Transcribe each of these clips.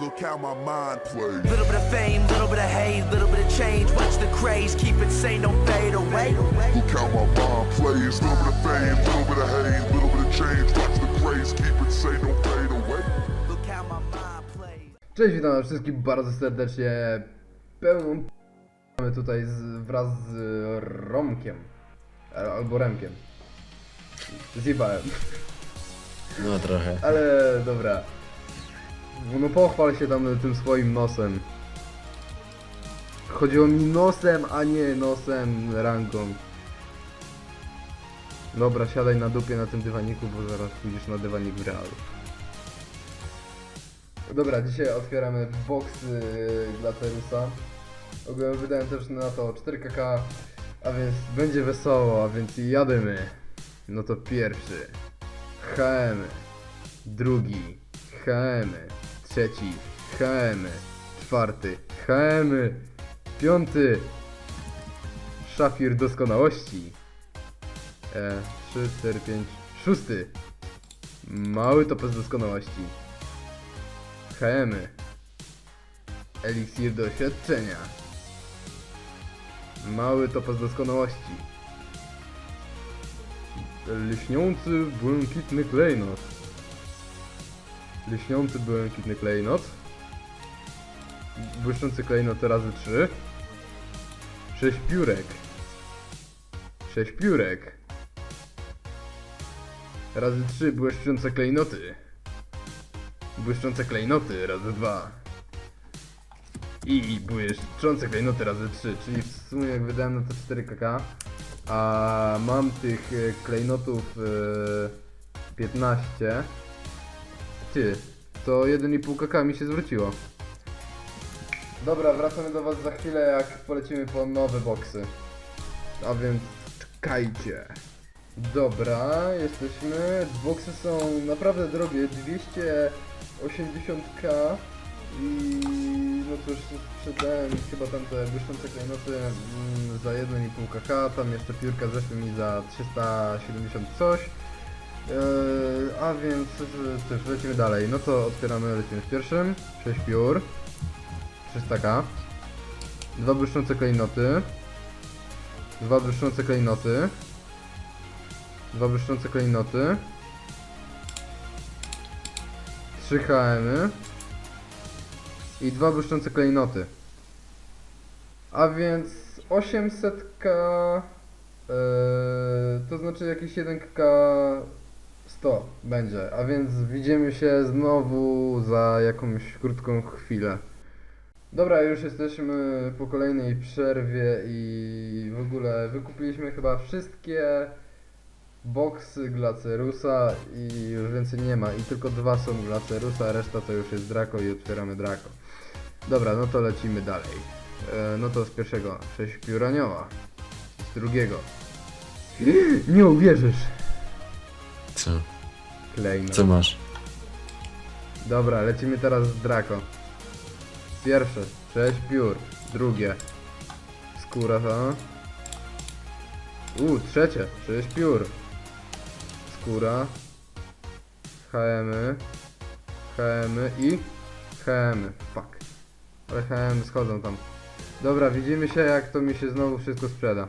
Look how my mind plays. Little bit of fame, little bit of hate, little bit of change. Watch the craze, keep it sane, don't fade away. Look how my mind plays. Little bit of fame, little bit of hate, little bit of change. Watch the craze, keep it sane, don't fade away. Look how my mind plays. Cześć, witam wszystkich bardzo serdecznie. Pełną p- mamy tutaj z, wraz z Romkiem. E, Albo Remkiem. Zjebałem. No trochę. Ale dobra. No pochwal się tam tym swoim nosem. Chodziło mi nosem, a nie nosem, rangą. Dobra, siadaj na dupie na tym dywaniku, bo zaraz pójdziesz na dywanik w realu. Dobra, dzisiaj otwieramy boxy dla Terusa. Ogólnie wydałem też na to 4kk, a więc będzie wesoło, a więc jadymy. No to pierwszy. HM. Drugi. HM. Trzeci. HM. Czwarty. HM. Piąty. Szafir doskonałości. E, 3, 4, 5. Szósty. Mały topes doskonałości. HM. Eliksir doświadczenia. Mały topes doskonałości. Lśniący błękitny klejnot. Lśniący błękitny klejnot. Błyszczący klejnot razy 3. 6 piórek. 6 piórek. Razy 3 błyszczące klejnoty. Błyszczące klejnoty razy 2. I błyszczące klejnoty razy 3, czyli w sumie jak wydałem na to 4 kk, a mam tych e, klejnotów e, 15. Ty, to 1,5 kk mi się zwróciło. Dobra, wracamy do was za chwilę jak polecimy po nowe boksy. A więc czekajcie. Dobra, jesteśmy. Boksy są naprawdę drogie, 280k i no cóż, sprzedałem chyba tam te błyszczące klejnoty mm, za 1,5 kk, tam jeszcze piórka zeszły mi za 370 coś. Eee, a więc też lecimy dalej. No to otwieramy, lecimy w pierwszym. 6 piór. 300k. Dwa błyszczące klejnoty. Dwa błyszczące klejnoty. Dwa błyszczące klejnoty. 3 HM. I dwa błyszczące klejnoty. A więc 800k. Yy, to znaczy jakieś 1k 100 będzie. A więc widzimy się znowu za jakąś krótką chwilę. Dobra, już jesteśmy po kolejnej przerwie i w ogóle wykupiliśmy chyba wszystkie boksy Glacerusa i już więcej nie ma. I tylko dwa są Glacerusa, reszta to już jest Draco i otwieramy Draco. Dobra, no to lecimy dalej. E, no to z pierwszego 6 piór anioła. Z drugiego. Nie uwierzysz! Co? Klejno. Co masz? Dobra, lecimy teraz z Draco. Pierwsze, 6 piór. Drugie, skóra ta. U, trzecie, 6 piór. Skóra. HM. HM i HM. Fuck. Ale HM schodzą tam. Dobra, widzimy się jak to mi się znowu wszystko sprzeda.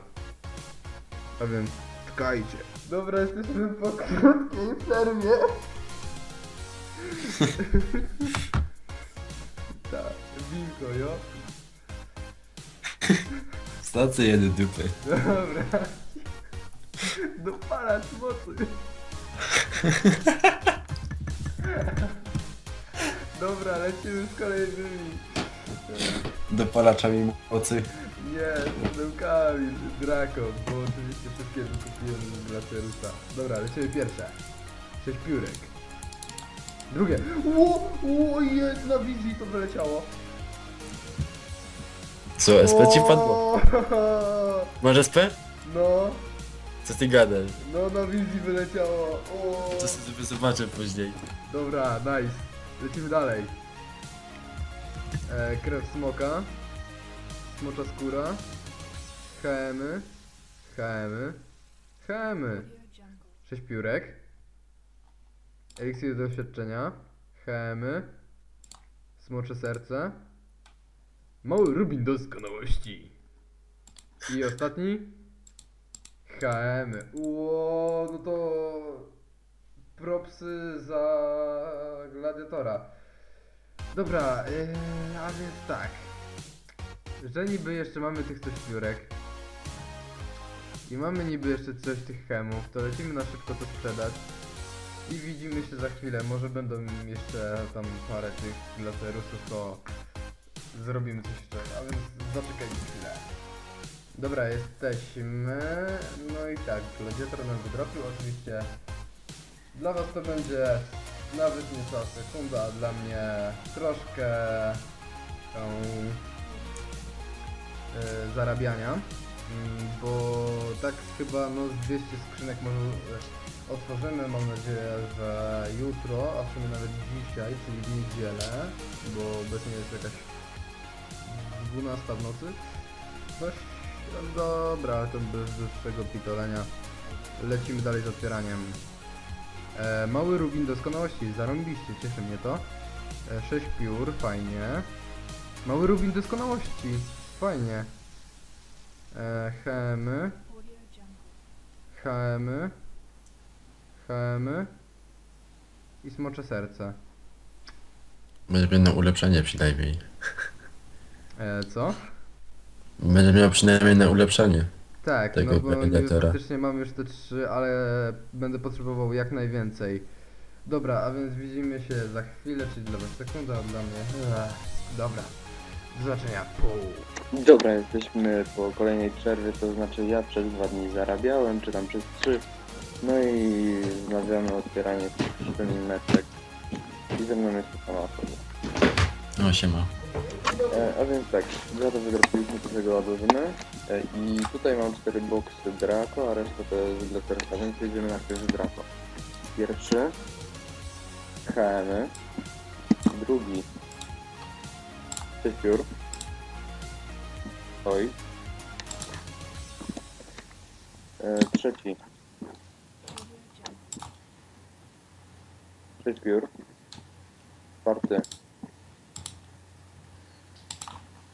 A więc czekajcie. Dobra, jesteśmy po krótkiej przerwie. Tak, winko, jo? Stacy jedy dupy. Dobra. Dopalacz mocy. Dobra, lecimy z kolejnymi. Dopalaczami mocy. Nie, z pudełkami, z Draco, bo oczywiście wszystkie wykupiłem z Glacerusa. Dobra, lecimy pierwsze. Sześć piórek. Drugie. Ło, ło, jest, na wizji to wyleciało. Co, SP ci padło? O, Masz SP? No, Co ty gadasz? no na wizji wyleciało. O. To sobie zobaczę później. Dobra, nice. Lecimy dalej. E, krew smoka. Smocza skóra. HM. HM. HM. 6 piórek. Eliksir doświadczenia. HM. Smocze serce. Mały rubin doskonałości. I ostatni. HM. Ło, no to propsy za gladiatora. Dobra, yy, a więc tak. Że niby jeszcze mamy tych coś piórek. I mamy niby jeszcze coś tych chemów, to lecimy na szybko to sprzedać. I widzimy się za chwilę. Może będą jeszcze tam parę tych laserusów, to zrobimy coś jeszcze. A więc zaczekajcie chwilę. Dobra, jesteśmy. No i tak, gladiator nam wydropił. Oczywiście dla was to będzie nawet nie cała sekunda, a dla mnie troszkę tą zarabiania. Mm, Bo tak chyba no z 200 skrzynek może e, otworzymy, mam nadzieję, że jutro, a w sumie nawet dzisiaj, czyli w niedzielę, bo obecnie jest jakaś 12 w nocy. Coś, no dobra, to bez dłuższego pitolenia. Lecimy dalej z otwieraniem. E, mały rubin doskonałości, zarąbiście, cieszy mnie to. E, 6 piór, fajnie. Mały rubin doskonałości, fajnie. E, HM, HM, HM i smocze serce. Będzie miał ulepszenie przynajmniej. E, co? Będzie miał przynajmniej na ulepszenie. Tak, Tego no bo faktycznie mam już te trzy, ale będę potrzebował jak najwięcej. Dobra, a więc widzimy się za chwilę, czyli dla was sekunda, dla mnie... Ech, dobra, do zobaczenia, pół. Dobra, jesteśmy po kolejnej przerwie, to znaczy ja przez dwa dni zarabiałem, czy tam przez trzy. No i wznawiamy otwieranie tych meczek. I ze mną jest to sama osoba. No siema. E, a więc tak, za to wydropiliśmy to tego. E, I tutaj mam cztery boksy Draco, a reszta to jest Glatersa, więc jedziemy najpierw z Draco. Pierwszy HM, drugi Sefiur, Oj, e, trzeci Sefiur, czwarty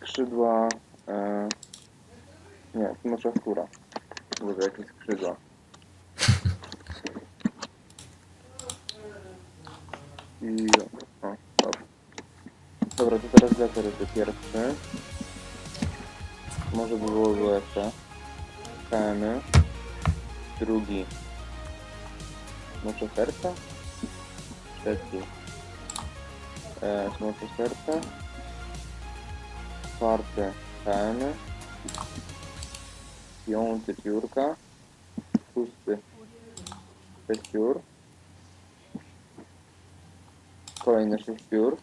skrzydła. E, nie, smocza skóra. Boże, jakie skrzydła. I. Dobra. To teraz lasery pierwszy. Może by było lepsze. KM. Drugi. Smocze serca? Trzeci. E, serca czwarty ten, piąty piórka, szósty sześć piór, kolejne sześć piór,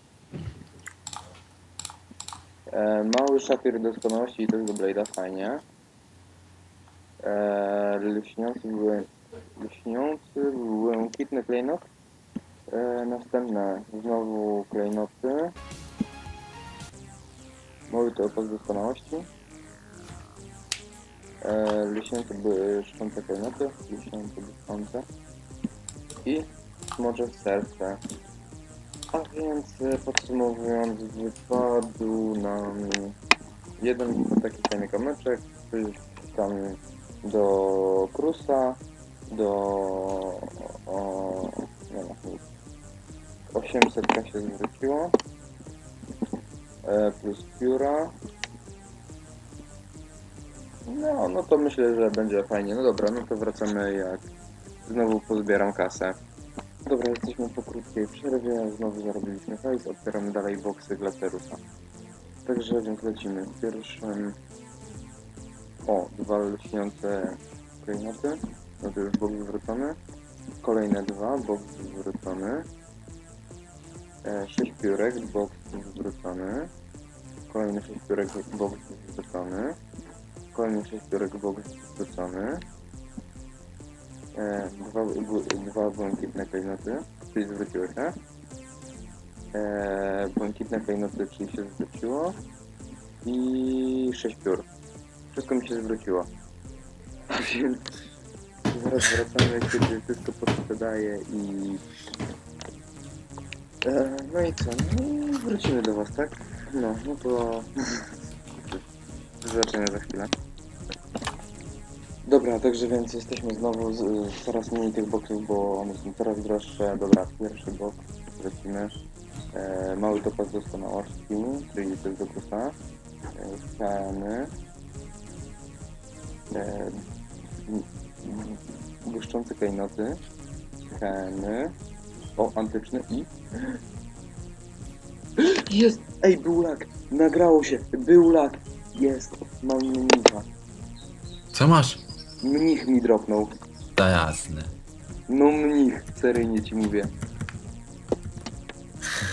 e, mały szafir doskonałości i tego blade'a fajnie, e, lśniący, błę, lśniący błękitny klejnot, e, następne znowu klejnoty, Mały to opas doskonałości. E, Lśniące błyszczące klejnoty, lśniące błyszczące. I smocze serce. A więc e, podsumowując, wypadł nam jeden taki fajny kamyczek, coś tam do Krusa, do o, nie ma, 800 się zwróciło e, plus pióra. No, no to myślę, że będzie fajnie. No dobra, no to wracamy jak znowu pozbieram kasę. Dobra, jesteśmy po krótkiej przerwie, znowu zarobiliśmy hajs, otwieramy dalej boksy Glacerusa. Także więc lecimy. Pierwszym... O, dwa lśniące klejnoty. No to już boks zwrócony. Kolejne dwa, boks zwrócony. E, sześć piórek, boks zwrócony. Kolejny sześć piórek, boks zwrócony. Kolejny sześć piórek, boks zwrócony. E, dwa, dwa błękitne klejnoty, czyli zwróciły się. E, błękitne klejnoty, czyli się zwróciło. I sześć piór. Wszystko mi się zwróciło. Więc zaraz wracamy, kiedy wszystko posprzedaję i E, no i co? No, wrócimy do was, tak? No, no to... Do zobaczenia za chwilę. Dobra, także więc jesteśmy znowu z, z coraz mniej tych boksów, bo one są coraz droższe. Dobra, pierwszy box, lecimy. E, mały topaz doskonałości, czyli to jest do kusa. E, Ceny. E, błyszczące klejnoty. Ceny. O, antyczny i... Jest! Ej, był lak! Nagrało się! Był lak! Jest! Mam mnicha. Co masz? Mnich mi dropnął. To jasne. No mnich, seryjnie ci mówię.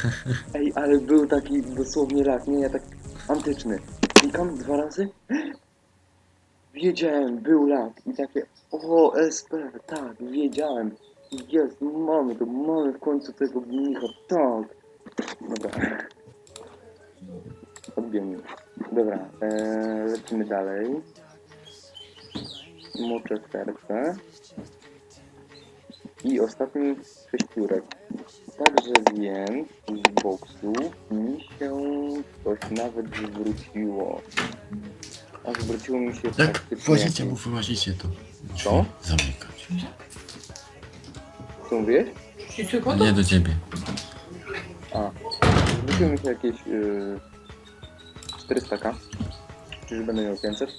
Ej, ale był taki dosłownie lak, nie, ja tak antyczny. Klikam dwa razy? Wiedziałem, był lak i takie, o, SP, tak, wiedziałem. Jest, mamy to, mamy w końcu tego mnicha, tak. Dobra. Odbijmy. Dobra, eee, lecimy dalej. Moczę serce. I ostatni sześciurek. Także więc z boksu mi się coś nawet zwróciło. A zwróciło mi się Jak praktycznie... wchodzicie, mu wyłazicie to. Drzwi Co? Zamykać. Co mówiłeś? Nie do ciebie. A, zwróciło mi się jakieś yy, 400k. Czyż będę miał 500?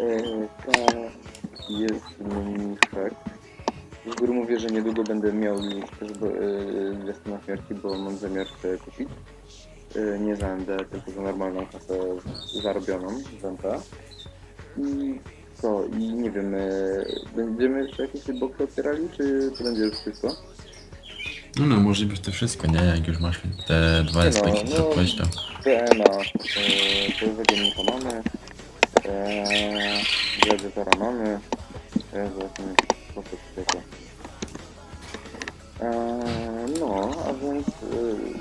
Yy, to jest mniszek. Z góry mówię, że niedługo będę miał już też yy, zwiastuna śmierci, bo mam zamiar sobie kupić. Yy, nie za MD, tylko za normalną kasę zarobioną z MT. I co? I nie wiem, yy, będziemy jeszcze jakieś boxy otwierali, czy to będzie już wszystko? No no, może być to wszystko, nie? Jak już masz te dwa no, aspekty, co no. powiedział. DNA, yy, zagiennika mamy, yy, Gladiatora mamy, yy, zobaczymy po co tego. Eee, no, a więc yy,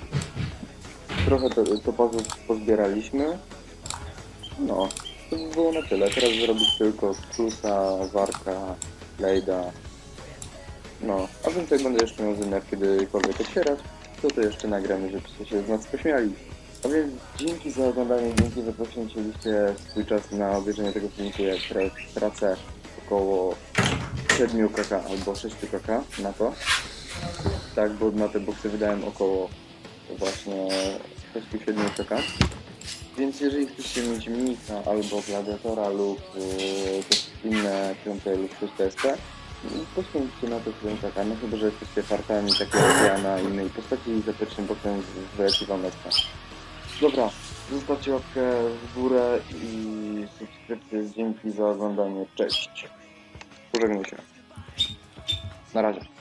trochę to, to pozów pozbieraliśmy. No, to by było na tyle. Teraz zrobić tylko Crusa, Warka, Lejda. No, a więc jak będę jeszcze miał zamiar kiedykolwiek otwierać, to to jeszcze nagramy, żebyście się z nas pośmiali. A dzięki za oglądanie, dzięki, że poświęciliście swój czas na obejrzenie tego filmiku. Ja teraz tracę około 7 kk albo 6 kk na to. Tak, bo na te boksy wydałem około właśnie 6-7 kk. Więc jeżeli chcecie mieć Mnika albo Gladiatora lub yy, też inne 5 lub 6 SP, poświęćcie na to 7 kk. No chyba, że jesteście fartami takiego jak ja na innej postaci i za pierwszym boksem wyleci wam SP. Dobra, zostawcie łapkę w górę i subskrypcję. Dzięki za oglądanie. Cześć. Pożegnaj się. Na razie.